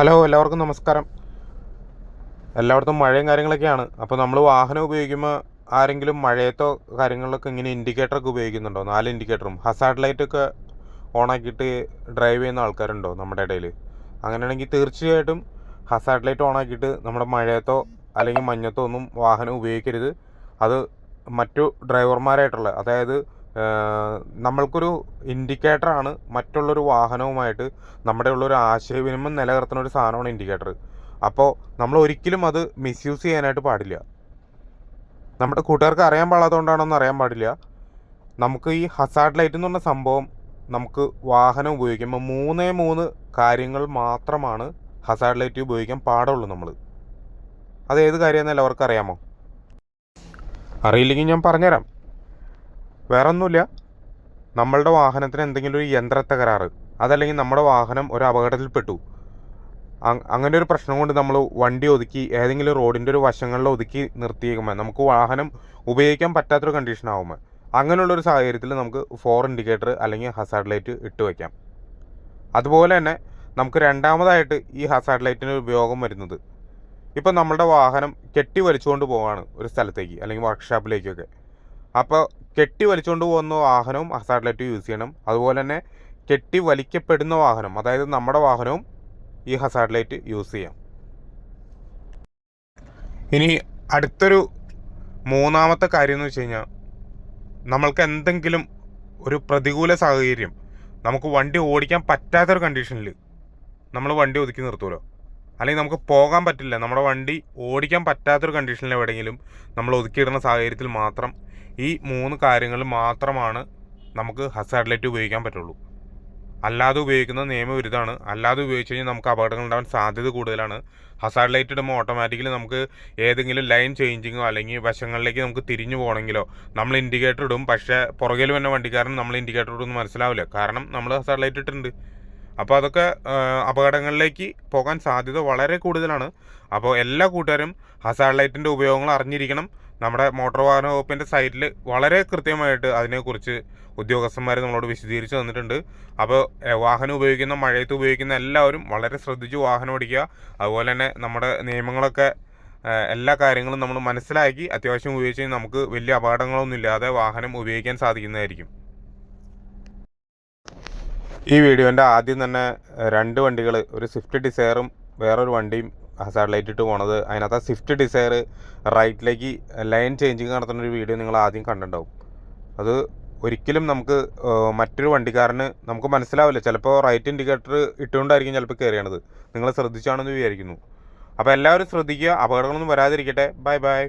Hello എല്ലാവർക്കും നമസ്കാരം. എല്ലായിടത്തും മഴയും കാര്യങ്ങളൊക്കെയാണ്. അപ്പോൾ നമ്മൾ വാഹനം ഉപയോഗിക്കുമ്പോൾ ആരെങ്കിലും മഴയത്തോ കാര്യങ്ങളിലൊക്കെ ഇങ്ങനെ ഇൻഡിക്കേറ്ററൊക്കെ ഉപയോഗിക്കുന്നുണ്ടോ? നാല് ഇൻഡിക്കേറ്ററും ഹസാർഡ് ലൈറ്റൊക്കെ ഓണാക്കിയിട്ട് ഡ്രൈവ് ചെയ്യുന്ന ആൾക്കാരുണ്ടോ നമ്മുടെ ഇടയിൽ അങ്ങനെയാണെങ്കിൽ തീർച്ചയായിട്ടും ഹസാർഡ് ലൈറ്റ് ഓണാക്കിയിട്ട് നമ്മുടെ മഴയത്തോ അല്ലെങ്കിൽ മഞ്ഞത്തോ ഒന്നും വാഹനം ഉപയോഗിക്കരുത്. അത് മറ്റു ഡ്രൈവർമാരായിട്ടുള്ള അതായത് നമ്മൾക്കൊരു ഇൻഡിക്കേറ്ററാണ് മറ്റുള്ളൊരു വാഹനവുമായിട്ട് നമ്മുടെ ഉള്ളൊരു ആശയവിനിമയം നിലനിർത്തുന്ന ഒരു സാധനമാണ് ഇൻഡിക്കേറ്റർ അപ്പോൾ നമ്മൾ ഒരിക്കലും അത് മിസ്യൂസ് ചെയ്യാനായിട്ട് പാടില്ല. നമ്മുടെ കൂട്ടുകാർക്ക് അറിയാൻ പാടാത്തതുകൊണ്ടാണോ അറിയാൻ പാടില്ല. നമുക്ക് ഈ ഹസാർഡ് ലൈറ്റ് എന്ന് പറഞ്ഞ സംഭവം നമുക്ക് വാഹനം ഉപയോഗിക്കുമ്പോൾ മൂന്നേ മൂന്ന് കാര്യങ്ങൾ മാത്രമാണ് ഹസാർഡ് ലൈറ്റ് ഉപയോഗിക്കാൻ പാടുള്ളൂ നമ്മൾ അത് ഏത് കാര്യമെന്നല്ല അവർക്ക് അറിയാമോ? അറിയില്ലെങ്കിൽ ഞാൻ പറഞ്ഞുതരാം. വേറെ ഒന്നുമില്ല നമ്മളുടെ വാഹനത്തിന് എന്തെങ്കിലും ഒരു യന്ത്ര തകരാറ് അതല്ലെങ്കിൽ നമ്മുടെ വാഹനം ഒരു അപകടത്തിൽപ്പെട്ടു അങ്ങനെ ഒരു പ്രശ്നം കൊണ്ട് നമ്മൾ വണ്ടി ഒതുക്കി ഏതെങ്കിലും റോഡിന്റെ ഒരു വശങ്ങളിൽ ഒതുക്കി നിർത്തിയേക്കുമ്പോൾ നമുക്ക് വാഹനം ഉപയോഗിക്കാൻ പറ്റാത്തൊരു കണ്ടീഷൻ ആകുമ്പോൾ അങ്ങനെയുള്ളൊരു സാഹചര്യത്തിൽ നമുക്ക് ഫോർ ഇൻഡിക്കേറ്റർ അല്ലെങ്കിൽ ഹസാർഡ് ലൈറ്റ് ഇട്ട് വയ്ക്കാം അതുപോലെ തന്നെ നമുക്ക് രണ്ടാമതായിട്ട് ഈ ഹസാർഡ് ലൈറ്റിന് ഉപയോഗം വരുന്നത്. ഇപ്പം നമ്മളുടെ വാഹനം കെട്ടി വലിച്ചുകൊണ്ട് പോവാണ് ഒരു സ്ഥലത്തേക്ക് അല്ലെങ്കിൽ വർക്ക്ഷോപ്പിലേക്കൊക്കെ അപ്പോൾ കെട്ടി വലിച്ചുകൊണ്ട് പോകുന്ന വാഹനവും ഹസാർഡ് ലൈറ്റ് യൂസ് ചെയ്യണം. അതുപോലെ തന്നെ കെട്ടി വലിക്കപ്പെടുന്ന വാഹനം അതായത് നമ്മുടെ വാഹനവും ഈ ഹസാർഡ് ലൈറ്റ് യൂസ് ചെയ്യാം. ഇനി അടുത്തൊരു മൂന്നാമത്തെ കാര്യം എന്ന് വെച്ച് കഴിഞ്ഞാൽ നമ്മൾക്ക് എന്തെങ്കിലും ഒരു പ്രതികൂല സാഹചര്യം നമുക്ക് വണ്ടി ഓടിക്കാൻ പറ്റാത്തൊരു കണ്ടീഷനിൽ നമ്മൾ വണ്ടി ഒതുക്കി നിർത്തുമല്ലോ അല്ലെങ്കിൽ നമുക്ക് പോകാൻ പറ്റില്ല. നമ്മുടെ വണ്ടി ഓടിക്കാൻ പറ്റാത്തൊരു കണ്ടീഷനിൽ എവിടെയെങ്കിലും നമ്മൾ ഒതുക്കിയിടുന്ന സാഹചര്യത്തിൽ മാത്രം ഈ മൂന്ന് കാര്യങ്ങൾ മാത്രമാണ് നമുക്ക് ഹസാർഡ് ലൈറ്റ് ഉപയോഗിക്കാൻ പറ്റുള്ളൂ. അല്ലാതെ ഉപയോഗിക്കുന്നത് നിയമവിരുദ്ധമാണ്. അല്ലാതെ ഉപയോഗിച്ച് കഴിഞ്ഞാൽ നമുക്ക് അപകടങ്ങൾ ഉണ്ടാവാൻ സാധ്യത കൂടുതലാണ്. ഹസാർഡ് ലൈറ്റ് ഇടുമ്പോൾ ഓട്ടോമാറ്റിക്കലി നമുക്ക് ഏതെങ്കിലും ലൈൻ ചേഞ്ചിങ്ങോ അല്ലെങ്കിൽ വശങ്ങളിലേക്ക് നമുക്ക് തിരിഞ്ഞു പോകണമെങ്കിലോ നമ്മൾ ഇൻഡിക്കേറ്റർ ഇടും. പക്ഷേ പുറകിൽ വന്ന വണ്ടിക്കാരൻ നമ്മൾ ഇൻഡിക്കേറ്റർ ഇടുമെന്ന് മനസ്സിലാവില്ല. കാരണം നമ്മൾ ഹസാർഡ് ലൈറ്റ് ഇട്ടിട്ടുണ്ട്. അപ്പോൾ അതൊക്കെ അപകടങ്ങളിലേക്ക് പോകാൻ സാധ്യത വളരെ കൂടുതലാണ്. അപ്പോൾ എല്ലാ കൂട്ടുകാരും ഹസാർഡ് ലൈറ്റിന്റെ ഉപയോഗങ്ങൾ അറിഞ്ഞിരിക്കണം. നമ്മുടെ മോട്ടോർ വാഹന വകുപ്പിന്റെ സൈറ്റിൽ വളരെ കൃത്യമായിട്ട് അതിനെക്കുറിച്ച് ഉദ്യോഗസ്ഥന്മാർ നമ്മളോട് വിശദീകരിച്ച് തന്നിട്ടുണ്ട്. അപ്പോൾ വാഹനം ഉപയോഗിക്കുന്ന മഴയത്ത് ഉപയോഗിക്കുന്ന എല്ലാവരും വളരെ ശ്രദ്ധിച്ച് വാഹനം ഓടിക്കുക. അതുപോലെ തന്നെ നമ്മുടെ നിയമങ്ങളൊക്കെ എല്ലാ കാര്യങ്ങളും നമ്മൾ മനസ്സിലാക്കി അത്യാവശ്യം ഉപയോഗിച്ച് നമുക്ക് വലിയ അപകടങ്ങളൊന്നും ഇല്ലാതെ വാഹനം ഉപയോഗിക്കാൻ സാധിക്കുന്നതായിരിക്കും. ഈ വീഡിയോന്റെ ആദ്യം തന്നെ രണ്ട് വണ്ടികൾ ഒരു സ്വിഫ്റ്റ് ഡിസയറും വേറൊരു വണ്ടിയും ഹസാർഡ് ലൈറ്റ് ഇട്ട് പോണത്. അതിനകത്ത് ആ സ്വിഫ്റ്റ് ഡിസയർ റൈറ്റിലേക്ക് ലൈൻ ചേഞ്ചിങ് നടത്തുന്ന ഒരു വീഡിയോ നിങ്ങൾ ആദ്യം കണ്ടിട്ടുണ്ടാവും. അത് ഒരിക്കലും നമുക്ക് മറ്റൊരു വണ്ടിക്കാരന് നമുക്ക് മനസ്സിലാവില്ല. ചിലപ്പോൾ റൈറ്റ് ഇൻഡിക്കേറ്റർ ഇട്ടുകൊണ്ടായിരിക്കും ചിലപ്പോൾ കയറിയണത് നിങ്ങൾ ശ്രദ്ധിച്ചാണെന്ന് വിചാരിക്കുന്നു. അപ്പോൾ എല്ലാവരും ശ്രദ്ധിക്കുക. അപകടങ്ങളൊന്നും വരാതിരിക്കട്ടെ. Bye bye